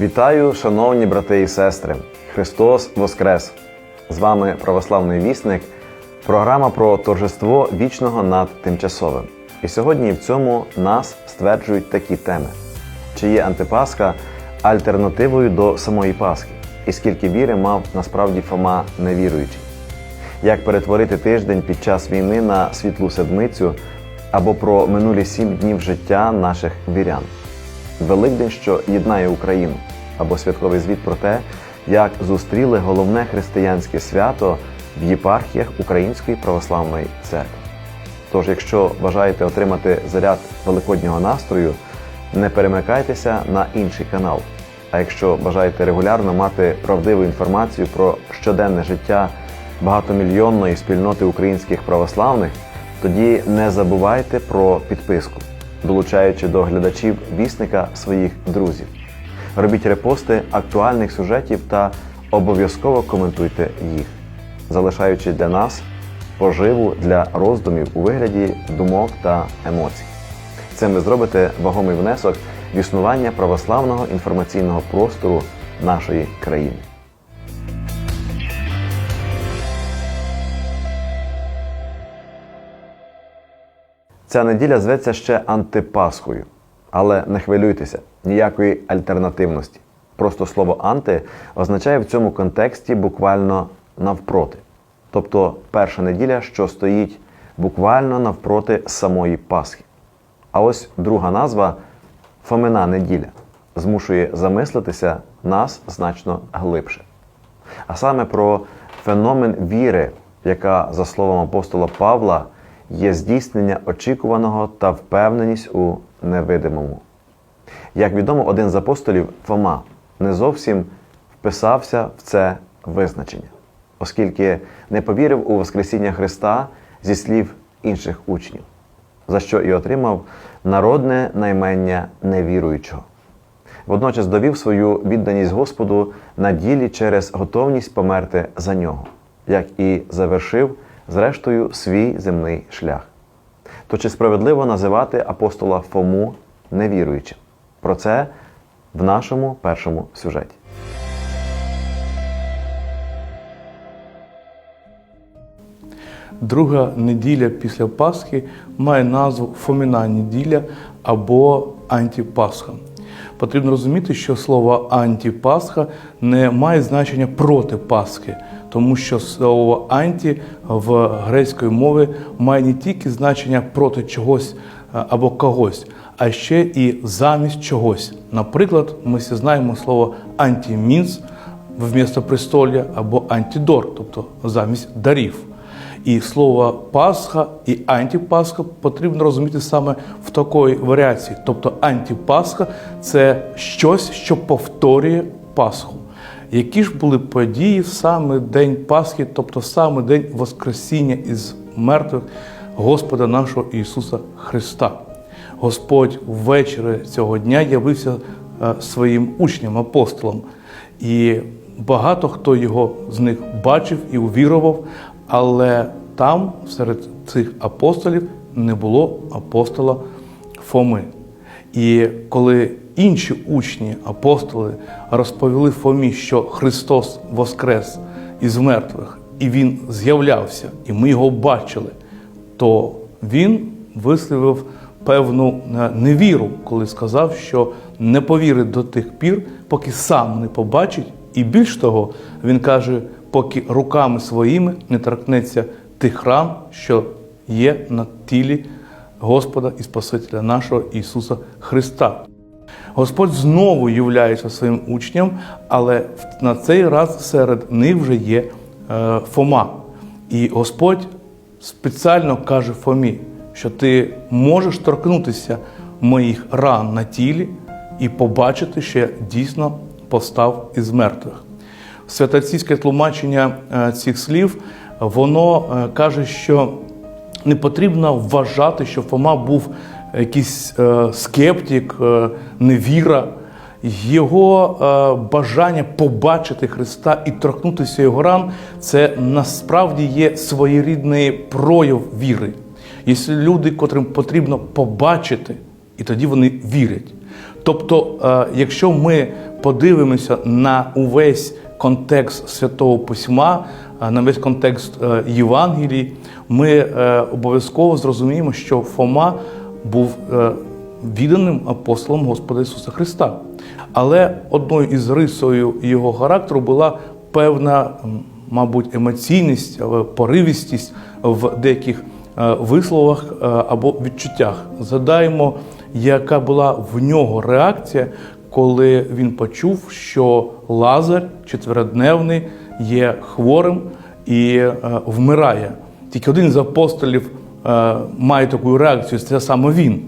Вітаю, шановні брати і сестри! Христос Воскрес! З вами православний вісник, програма про торжество вічного над тимчасовим. І сьогодні в цьому нас стверджують такі теми: чи є антипасха альтернативою до самої Пасхи, і скільки віри мав насправді Фома невіруючий, як перетворити тиждень під час війни на світлу седмицю або про минулі сім днів життя наших вірян. Великдень, що єднає Україну, або святковий звіт про те, як зустріли головне християнське свято в єпархіях Української православної церкви. Тож, якщо бажаєте отримати заряд великоднього настрою, не перемикайтеся на інший канал. А якщо бажаєте регулярно мати правдиву інформацію про щоденне життя багатомільйонної спільноти українських православних, тоді не забувайте про підписку, долучаючи до глядачів вісника своїх друзів. Робіть репости актуальних сюжетів та обов'язково коментуйте їх, залишаючи для нас поживу для роздумів у вигляді думок та емоцій. Цим ви зробите вагомий внесок в існування православного інформаційного простору нашої країни. Ця неділя зветься ще антипасхою. Але не хвилюйтеся, ніякої альтернативності. Просто слово анти означає в цьому контексті буквально навпроти. Тобто перша неділя, що стоїть буквально навпроти самої Пасхи. А ось друга назва Фомина неділя змушує замислитися нас значно глибше. А саме про феномен віри, яка, за словом апостола Павла, є здійснення очікуваного та впевненість у невидимому. Як відомо, один з апостолів Фома не зовсім вписався в це визначення, оскільки не повірив у Воскресіння Христа зі слів інших учнів, за що і отримав народне наймення невіруючого. Водночас довів свою відданість Господу на ділі через готовність померти за нього, як і завершив, зрештою, свій земний шлях. То чи справедливо називати апостола Фому невіруючим? Про це в нашому першому сюжеті. Друга неділя після Пасхи має назву Фоміна неділя або антипасха. Потрібно розуміти, що слово антипасха не має значення проти Пасхи, тому що слово анті в грецької мові має не тільки значення проти чогось або когось, а ще і замість чогось. Наприклад, ми всі знаємо слово антімінс вмісто престолля або антидор, тобто замість дарів. І слово Пасха і антипасха потрібно розуміти саме в такої варіації. Тобто антипасха це щось, що повторює Пасху. Які ж були події в саме день Пасхи, тобто саме день Воскресіння із мертвих Господа нашого Ісуса Христа? Господь ввечері цього дня явився е, своїм учням, апостолам. І багато хто його з них бачив і увірував, але там, серед цих апостолів, не було апостола Фоми. І коли інші учні, апостоли, розповіли Фомі, що Христос воскрес із мертвих, і Він з'являвся, і ми його бачили, то він висловив певну е, невіру, коли сказав, що не повірить до тих пір, поки сам не побачить. І більш того, він каже, поки руками своїми не торкнеться тих ран, що є на тілі Господа і Спасителя нашого Ісуса Христа. Господь знову являється своїм учням, але на цей раз серед них вже є е, Фома. І Господь спеціально каже Фомі, що ти можеш торкнутися моїх ран на тілі і побачити, що я дійсно постав із мертвих. Святоційське тлумачення е, цих слів воно е, каже, що не потрібно вважати, що Фома був якийсь е, скептик, е, невіра. Його е, бажання побачити Христа і торкнутися його ран це насправді є своєрідний прояв віри. Є люди, котрим потрібно побачити, і тоді вони вірять. Тобто, якщо ми подивимося на увесь контекст Святого Письма, на весь контекст Євангелії, ми обов'язково зрозуміємо, що Фома був е, відданим апостолом Господа Ісуса Христа. Але одною із рисою його характеру була певна, мабуть, емоційність, е, поривістість в деяких е, висловах або відчуттях. Згадаємо, яка була в нього реакція, коли він почув, що Лазар четверодневний є хворим і вмирає. Тільки один з апостолів має таку реакцію, це саме він.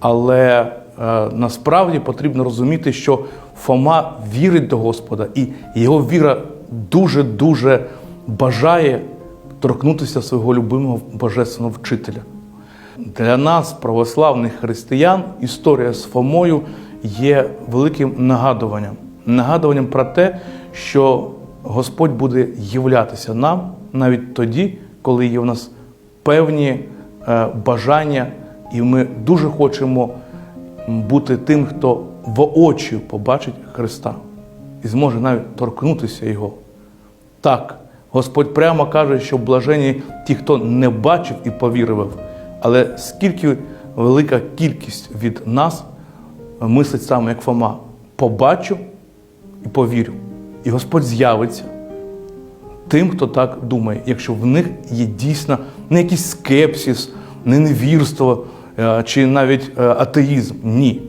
Але е, насправді потрібно розуміти, що Фома вірить до Господа, і його віра дуже-дуже бажає торкнутися свого любимого божественного вчителя. Для нас, православних християн, історія з Фомою є великим нагадуванням. Нагадуванням про те, що Господь буде являтися нам навіть тоді, коли є в нас певні е, бажання, і ми дуже хочемо бути тим, хто воочию побачить Христа і зможе навіть торкнутися Його. Так, Господь прямо каже, що блажені ті, хто не бачив і повірив. Але скільки велика кількість від нас мислить саме як Фома, побачу і повірю. І Господь з'явиться тим, хто так думає, якщо в них є дійсно не якийсь скепсис, не невірство е, чи навіть е, атеїзм. Ні.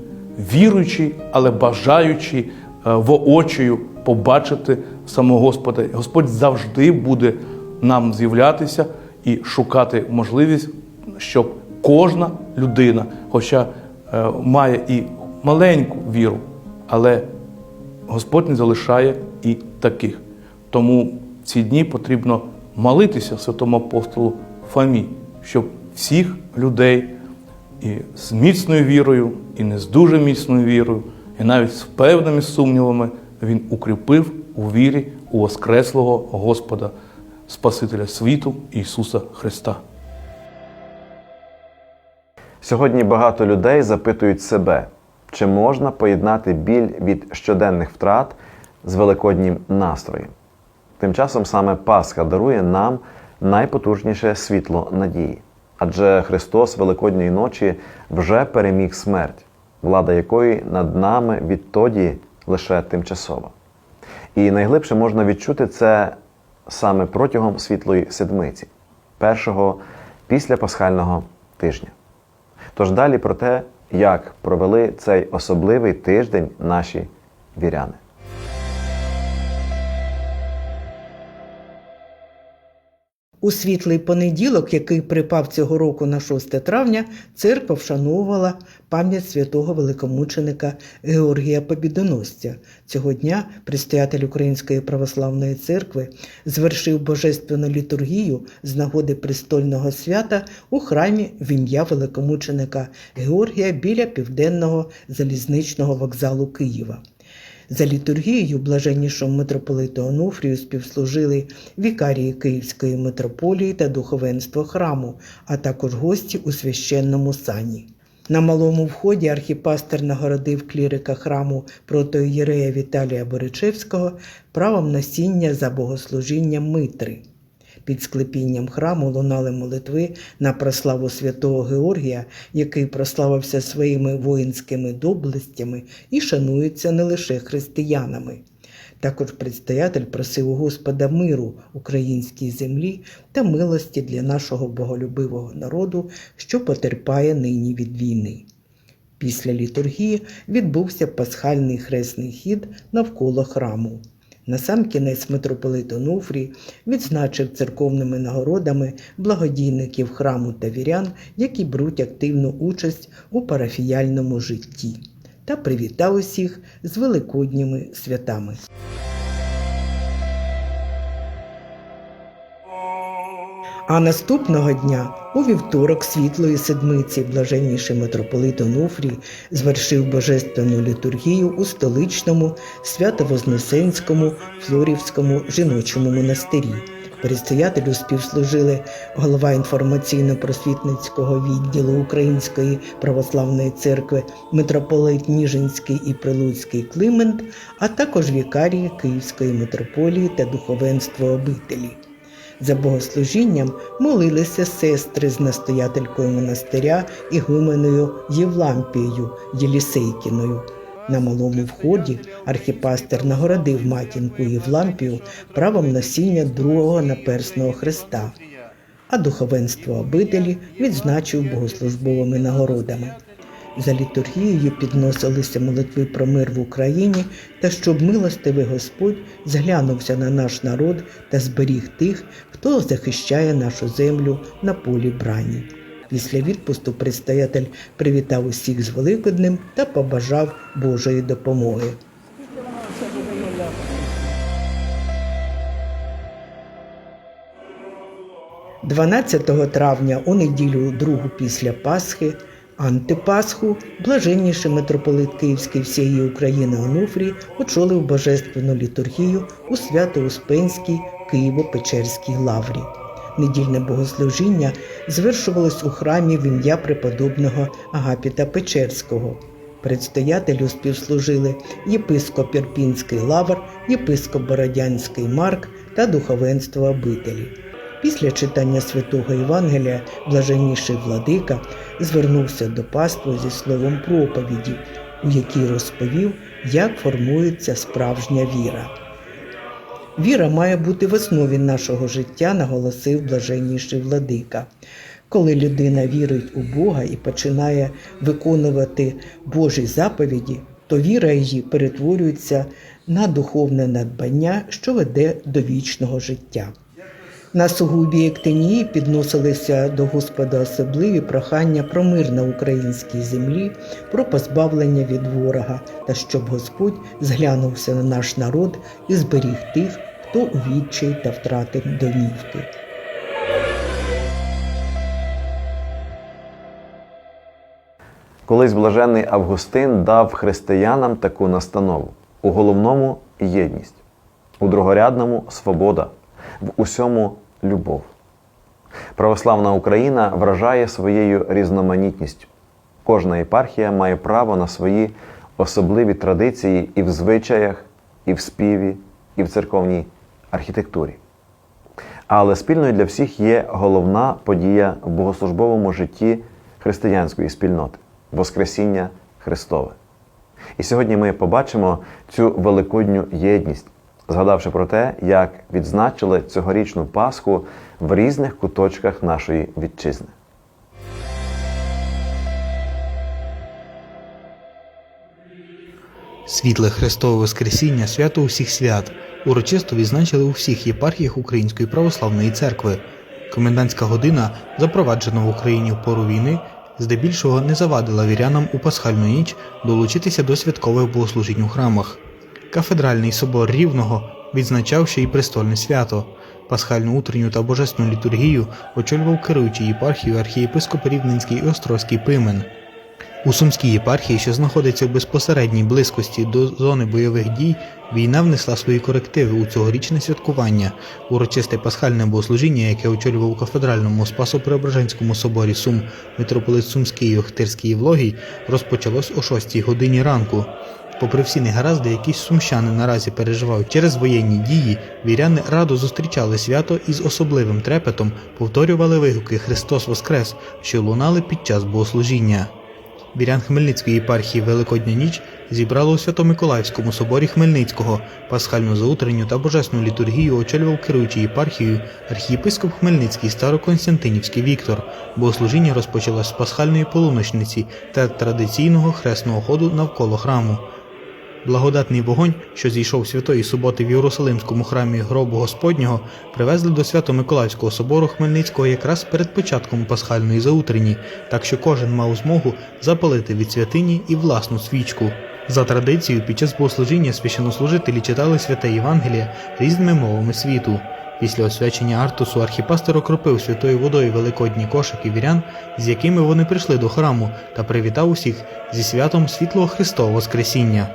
Віруючий, але бажаючий е, воочию побачити самого Господа. Господь завжди буде нам з'являтися і шукати можливість, щоб кожна людина, хоча має і маленьку віру, але Господь не залишає і таких. Тому ці дні потрібно молитися святому апостолу Фомі, щоб всіх людей і з міцною вірою, і не з дуже міцною вірою, і навіть з певними сумнівами він укріпив у вірі у Воскреслого Господа, Спасителя світу Ісуса Христа. Сьогодні багато людей запитують себе, чи можна поєднати біль від щоденних втрат з великоднім настроєм. Тим часом саме Пасха дарує нам найпотужніше світло надії. Адже Христос Великодньої ночі вже переміг смерть, влада якої над нами відтоді лише тимчасова. І найглибше можна відчути це саме протягом світлої седмиці, першого після пасхального тижня. Тож далі про те, як провели цей особливий тиждень наші віряни. У світлий понеділок, який припав цього року на 6 травня, церква вшановувала пам'ять святого великомученика Георгія Побідоносця. Цього дня предстоятель Української православної церкви звершив божественну літургію з нагоди престольного свята у храмі в ім'я великомученика Георгія біля південного залізничного вокзалу Києва. За літургією блаженнішому митрополиту Онуфрію співслужили вікарії Київської митрополії та духовенство храму, а також гості у священному сані. На малому вході архіпастер нагородив клірика храму протоієрея Віталія Боричевського правом носіння за богослужінням Митри. Під склепінням храму лунали молитви на прославу святого Георгія, який прославився своїми воїнськими доблестями і шанується не лише християнами. Також предстоятель просив у Господа миру українській землі та милості для нашого боголюбивого народу, що потерпає нині від війни. Після літургії відбувся пасхальний хресний хід навколо храму. Насамкінець митрополит Онуфрій відзначив церковними нагородами благодійників храму та вірян, які беруть активну участь у парафіяльному житті, та привітав усіх з великодніми святами. А наступного дня, у вівторок світлої седмиці, блаженніший митрополит Онуфрій звершив божественну літургію у столичному Свято-Вознесенському Флорівському жіночому монастирі. Предстоятелю співслужили голова інформаційно-просвітницького відділу Української православної церкви митрополит Ніжинський і Прилуцький Климент, а також вікарії Київської митрополії та духовенство обителі. За богослужінням молилися сестри з настоятелькою монастиря Ігуменою Євлампією Єлісейкіною. На малому вході архіпастер нагородив матінку Євлампію правом носіння другого наперсного хреста, а духовенство обителі відзначив богослужбовими нагородами. За літургією підносилися молитви про мир в Україні та щоб милостивий Господь зглянувся на наш народ та зберіг тих, хто захищає нашу землю на полі брані. Після відпусту предстоятель привітав усіх з Великоднем та побажав Божої допомоги. 12 травня у неділю другу після Пасхи, антипасху, блаженніший митрополит Київський всієї України Онуфрій очолив божественну літургію у Свято-Успенській Києво-Печерській лаврі. Недільне богослужіння звершувалось у храмі в ім'я преподобного Агапіта Печерського. Предстоятелю співслужили єпископ Ірпінський лавр, єпископ Бородянський Марк та духовенство обителі. Після читання святого Євангелія блаженніший владика звернувся до паства зі словом проповіді, у якій розповів, як формується справжня віра. Віра має бути в основі нашого життя, наголосив блаженніший владика. Коли людина вірить у Бога і починає виконувати Божі заповіді, то віра її перетворюється на духовне надбання, що веде до вічного життя. На сугубі Ектинії підносилися до Господа особливі прохання про мир на українській землі, про позбавлення від ворога та щоб Господь зглянувся на наш народ і зберіг тих, хто у та втратив домівки. Колись блажений Августин дав християнам таку настанову: у головному єдність, у другорядному свобода, в усьому любов. Православна Україна вражає своєю різноманітністю. Кожна єпархія має право на свої особливі традиції і в звичаях, і в співі, і в церковній архітектурі. Але спільною для всіх є головна подія в богослужбовому житті християнської спільноти Воскресіння Христове. І сьогодні ми побачимо цю великодню єдність, згадавши про те, як відзначили цьогорічну Пасху в різних куточках нашої вітчизни. Світле Христове Воскресіння свято усіх свят урочисто відзначили у всіх єпархіях Української православної церкви. Комендантська година, запроваджена в Україні в пору війни, здебільшого не завадила вірянам у пасхальну ніч долучитися до святкових богослужінь у храмах. Кафедральний собор Рівного відзначав ще й престольне свято. Пасхальну утренню та божественну літургію очолював керуючий єпархією архієпископ Рівненський і Острозький Пимен. У Сумській єпархії, що знаходиться в безпосередній близькості до зони бойових дій, війна внесла свої корективи у цьогорічне святкування. Урочисте пасхальне богослужіння, яке очолював у кафедральному Спасо-Преображенському соборі Сум митрополит Сумський і Охтирський Євлогій, розпочалось о 6 годині ранку. Попри всі негаразди, які сумщани наразі переживають через воєнні дії, віряни радо зустрічали свято і з особливим трепетом повторювали вигуки Христос Воскрес, що лунали під час богослужіння. Вірян Хмельницької єпархії Великодня ніч зібрало у Свято-Миколаївському соборі Хмельницького. Пасхальну заутренню та божественну літургію очолював керуючий єпархією архієпископ Хмельницький Староконстантинівський Віктор. Богослужіння розпочалось з пасхальної полуночниці та традиційного хресного ходу навколо храму. Благодатний вогонь, що зійшов святої суботи в Єрусалимському храмі гробу Господнього, привезли до Свято-Миколаївського собору Хмельницького якраз перед початком пасхальної заутрені, так що кожен мав змогу запалити від святині і власну свічку. За традицією, під час богослужіння священнослужителі читали святе Євангеліє різними мовами світу. Після освячення Артусу архіпастер окропив святою водою великодні кошики вірян, з якими вони прийшли до храму, та привітав усіх зі святом світлого Христового Воскресіння.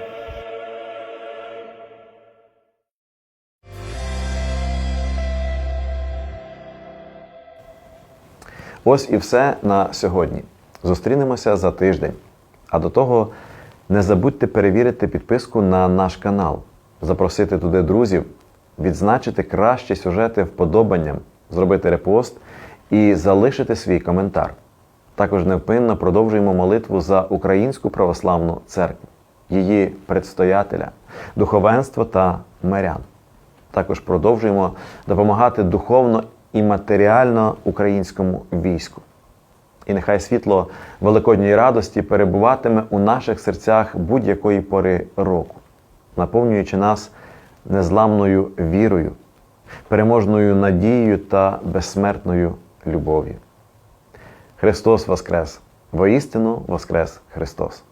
Ось і все на сьогодні. Зустрінемося за тиждень. А до того не забудьте перевірити підписку на наш канал, запросити туди друзів, відзначити кращі сюжети вподобанням, зробити репост і залишити свій коментар. Також невпинно продовжуємо молитву за Українську православну церкву, її предстоятеля, духовенство та мирян. Також продовжуємо допомагати духовно і матеріально українському війську. І нехай світло великодньої радості перебуватиме у наших серцях будь-якої пори року, наповнюючи нас незламною вірою, переможною надією та безсмертною любов'ю. Христос Воскрес! Воістину Воскрес Христос!